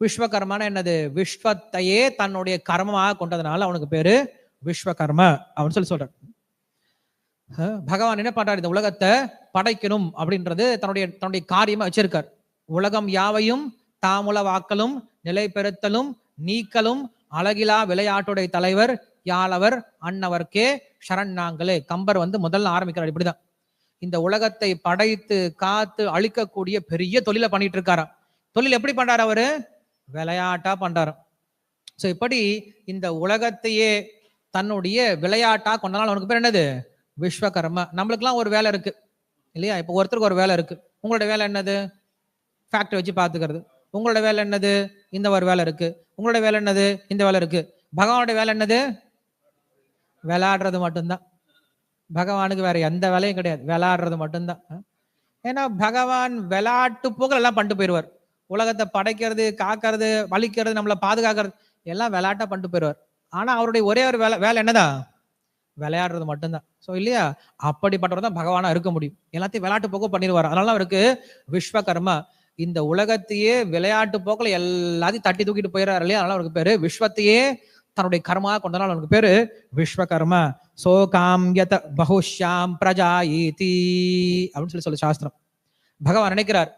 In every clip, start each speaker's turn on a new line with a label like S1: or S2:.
S1: விஸ்வகர்மான என்னது? விஸ்வத்தையே தன்னுடைய கர்மமாக கொண்டதுனால அவனுக்கு பேரு விஸ்வகர்ம அவன் சொல்லி சொல்றார். பகவான் என்ன பண்றாரு? இந்த உலகத்தை படைக்கணும் அப்படின்றது தன்னுடைய தன்னுடைய காரியமா வச்சிருக்கார். உலகம் யாவையும் தாமுலவாக்கலும் நிலை பெறுத்தலும் நீக்கலும் அழகிலா விளையாட்டுடைய தலைவர் யாழவர் அன்னவர்க்கே சரண் நாங்களே கம்பர் வந்து முதல்ல ஆரம்பிக்கிறார் இப்படிதான். இந்த உலகத்தை படைத்து காத்து அழிக்கக்கூடிய பெரிய தொழிலை பண்ணிட்டு இருக்காராம். தொழில் எப்படி பண்றாரு அவரு? விளையாட்டா பண்றாரு ஸோ இப்படி இந்த உலகத்தையே தன்னுடைய விளையாட்டா கொண்டனால அவனுக்கு பேர் என்னது? விஸ்வகர்மா. நம்மளுக்குலாம் ஒரு வேலை இருக்கு. இல்லையா? இப்போ ஒருத்தருக்கு ஒரு வேலை இருக்கு. உங்களோட வேலை என்னது? ஃபேக்டரி வச்சு பார்த்துக்கிறது. உங்களோட வேலை என்னது? இந்த ஒரு வேலை இருக்கு. உங்களோட வேலை என்னது? இந்த வேலை இருக்கு. பகவானோட வேலை என்னது? விளையாடுறது மட்டும்தான். பகவானுக்கு வேற எந்த வேலையும் கிடையாது. விளையாடுறது மட்டும்தான். ஏன்னா பகவான் விளையாட்டு போக்கள் எல்லாம் பண்ணிட்டு போயிடுவார் உலகத்தை படைக்கிறது காக்கிறது வலிக்கிறது நம்மளை பாதுகாக்கிறது எல்லாம் விளையாட்டா பண்ணிட்டு போயிடுவார் ஆனா அவருடைய ஒரே ஒரு வேலை வேலை என்னதான் விளையாடுறது மட்டும்தான். ஸோ இல்லையா? அப்படிப்பட்டவர் தான் பகவானா இருக்க முடியும். எல்லாத்தையும் விளையாட்டு போக்கு பண்ணிடுவார் அதனால அவருக்கு விஸ்வகர்மா இந்த உலகத்தையே விளையாட்டு போக்கில் எல்லாத்தையும் தட்டி தூக்கிட்டு போயிடுறாரு இல்லையா? அதனால அவருக்கு பேரு விஸ்வத்தையே தன்னுடைய கர்மா கொண்டனால அவனுக்கு பேரு விஸ்வகர்மா. சோ காம்யத பகுஷ்யாம் பிரஜாயீதி அப்படின்னு சொல்லி சொல்லி சாஸ்திரம். பகவான் நினைக்கிறார்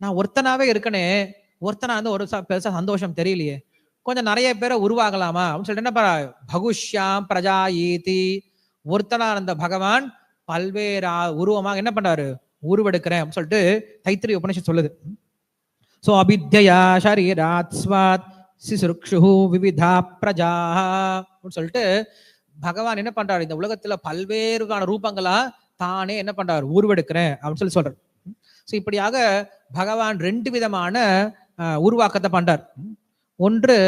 S1: நான் ஒருத்தனாவே இருக்கனே ஒருத்தனா வந்து ஒரு பெருசா சந்தோஷம் தெரியலையே. கொஞ்சம் நிறைய பேரை உருவாகலாமா? அப்படின்னு சொல்லிட்டு என்ன பகுஷ்யாம் பகுஷ்யாம் பிரஜாயீதி. ஒருத்தனா இருந்த பகவான் பல்வேறு உருவமாக என்ன பண்றாரு? உருவெடுக்கிறேன் அப்படின்னு சொல்லிட்டு தைத்திரி உபனிஷத் சொல்லுது. சோ அபித்யா ஷரீராத் ஸ்வாத் சிசுருக்ஷு விவிதா பிரஜா அப்படின்னு சொல்லிட்டு பகவான் என்ன பண்றாரு? இந்த உலகத்துல பல்வேறுக்கான ரூபங்களா தானே என்ன பண்றாரு? உருவெடுக்கிறேன் அப்படின்னு சொல்லி சொல்றாரு. ஸோ இப்படியாக பகவான் ரெண்டு விதமான உருவாக்கத்தை பண்றார். ஒன்று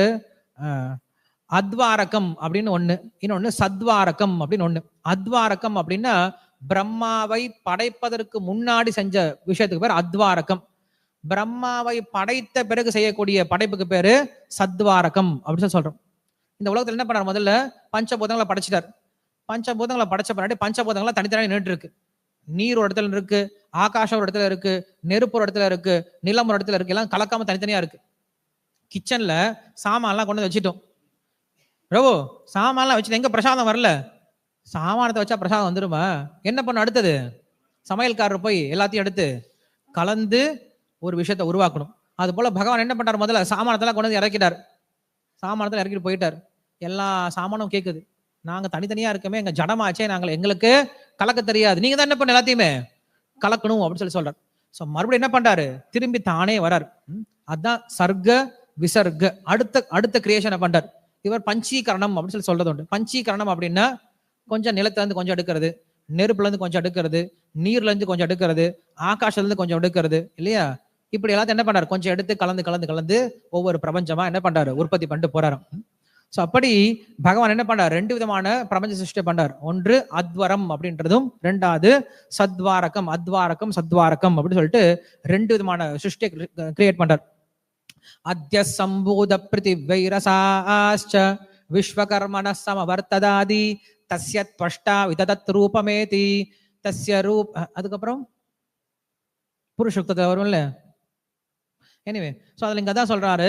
S1: அத்வாரகம் அப்படின்னு ஒன்று இன்னொன்று சத்வாரகம் அப்படின்னு ஒன்று அத்வாரகம் அப்படின்னா பிரம்மாவை படைப்பதற்கு முன்னாடி செஞ்ச விஷயத்துக்கு பேர் அத்வாரகம். பிரம்மாவை படைத்த பிறகு செய்யக்கூடிய படைப்புக்கு பேரு சத்வாரகம் அப்படின்னு சொல்லி சொல்றோம். இந்த உலகத்துல என்ன பண்ணார் முதல்ல? பஞ்சபூதங்களை படைச்சிட்டார். பஞ்சபூதங்களை படைச்ச பின்னாடி பஞ்சபூதங்களை தனித்தனியாக நின்றுட்டு இருக்கு. நீர் ஒரு இடத்துல இருக்கு. ஆகாசம் ஒரு இடத்துல இருக்கு நெருப்பு ஒரு இடத்துல இருக்கு நிலம் ஒரு இடத்துல இருக்கு எல்லாம் கலக்காம தனித்தனியா இருக்கு. கிச்சன்ல சாமான்லாம் கொண்டு வந்து வச்சுட்டோம். பிரபு சாமான்லாம் வச்சுட்டு எங்க பிரசாதம் வரல? சாமானத்தை வச்சா பிரசாதம் வந்துருமா? என்ன பண்ண அடுத்தது? சமையல்காரர் போய் எல்லாத்தையும் எடுத்து கலந்து ஒரு விஷயத்தை உருவாக்கணும். அது போல பகவான் என்ன பண்றாரு முதல்ல? சாமானத்தெல்லாம் கொண்டு வந்து இறக்கிட்டார். சாமானத்தில் இறக்கிட்டு போயிட்டார். எல்லா சாமானும் கேட்குது நாங்க தனித்தனியா இருக்கமே எங்க ஜடமாச்சே நாங்கள் எங்களுக்கு கலக்க தெரியாது. நீங்க தான் என்ன பண்ண எல்லாத்தையுமே? கலக்கணும் அப்படின்னு சொல்லி சொல்றார். ஸோ மறுபடியும் என்ன பண்றாரு? திரும்பி தானே வரார். அதுதான் சர்க்க விசர்க அடுத்த அடுத்த கிரியேஷனை பண்றார்? இவர் பஞ்சீகரணம் அப்படின்னு சொல்லி சொல்றது உண்டு. பஞ்சீகரணம் அப்படின்னா கொஞ்சம் நிலத்திலேருந்து கொஞ்சம் எடுக்கிறது நெருப்புலேருந்து கொஞ்சம் எடுக்கிறது நீர்லேருந்து கொஞ்சம் எடுக்கிறது ஆகாஷத்துலேருந்து கொஞ்சம் எடுக்கிறது இல்லையா? இப்படி எல்லாத்தையும் என்ன பண்றாரு? கொஞ்சம் எடுத்து கலந்து கலந்து கலந்து ஒவ்வொரு பிரபஞ்சமா என்ன பண்றாரு? உற்பத்தி பண்ணிட்டு போறாரு ஸோ அப்படி பகவான் என்ன பண்ணார் ரெண்டு விதமான பிரபஞ்ச சிருஷ்டி பண்ணார் ஒன்று அத்வரம் அப்படின்றதும் ரெண்டாவது சத்வாரகம் அத்வாரகம் சத்வாரகம் அப்படின்னு சொல்லிட்டு ரெண்டு விதமான சிருஷ்டியை கிரியேட் பண்ணார் அத்திய சம்பூத வைரசாச்ச விஸ்வகர்மண சமவர்த்ததாதி தஸ்ய ஸ்பஷ்டா விததத் ரூபமேதி தஸ்ய ரூப் அதுக்கப்புறம் புருஷுக்தத்தை வரும்ல. எனிவே ஸோ அதில் இங்கே தான் சொல்கிறாரு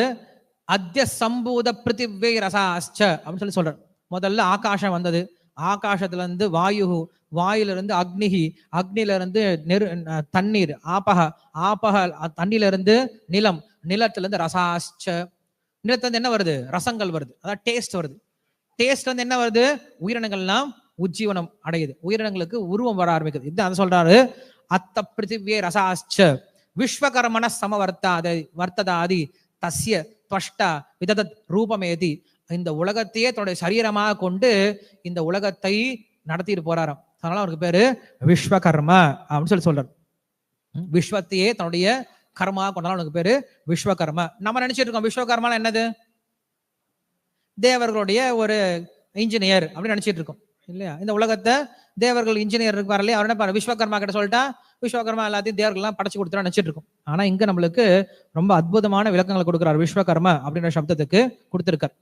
S1: அத்ய சம்பூத பிருத்திவே ரசாஸ்ச அப்படின்னு சொல்லி சொல்றார். முதல்ல ஆகாஷம் வந்தது. ஆகாசத்துல இருந்து வாயு வாயிலிருந்து அக்னிஹி அக்னில இருந்து நெரு தண்ணீர் ஆபக ஆபக அஹ், இருந்து நிலம் நிலத்துல இருந்து ரசாஸ்ச நிலத்துல இருந்து என்ன வருது? ரசங்கள் வருது. அதாவது டேஸ்ட் வருது. டேஸ்ட் வந்து என்ன வருது? உயிரினங்கள்லாம் உஜ்ஜீவனம் அடையுது. உயிரினங்களுக்கு உருவம் வர ஆரம்பிக்குது. இது அதை சொல்றாரு. அத்த பிருத்திவியே ரசாஸ்ச விஸ்வகர்மண சமவர்த்தாத வர்த்ததாதி தஸ்ய ஸ்பஷ்டா விததத் ரூபமேதி இந்த உலகத்தையே தன்னுடைய சரீரமாக கொண்டு இந்த உலகத்தை நடத்திட்டு போறாராம். அதனால அவருக்கு பேரு விஸ்வகர்ம அப்படின்னு சொல்லி சொல்றாரு. விஸ்வத்தையே தன்னுடைய கர்மா கொண்டாலும் அவனுக்கு பேரு விஸ்வகர்ம. நம்ம நினைச்சிட்டு இருக்கோம் விஸ்வகர்மாலாம் என்னது? தேவர்களுடைய ஒரு இன்ஜினியர் அப்படின்னு நினைச்சிட்டு இருக்கோம். இல்லையா? இந்த உலகத்தை தேவர்கள் இன்ஜினியர் இருப்பார் இல்லையா? அவர் என்ன பாரு விஸ்வகர்மா கிட்ட சொல்லிட்டா விஸ்வகர்மா எல்லாத்தையும் தேவர்கள்லாம் படைச்சு கொடுத்துறா நினைச்சிட்டு இருக்கும். ஆனா இங்க நம்மளுக்கு ரொம்ப அற்புதமான விளக்கங்களை கொடுக்குறாரு விஸ்வகர்மா அப்படின்ற சப்தத்துக்கு கொடுத்திருக்கார்.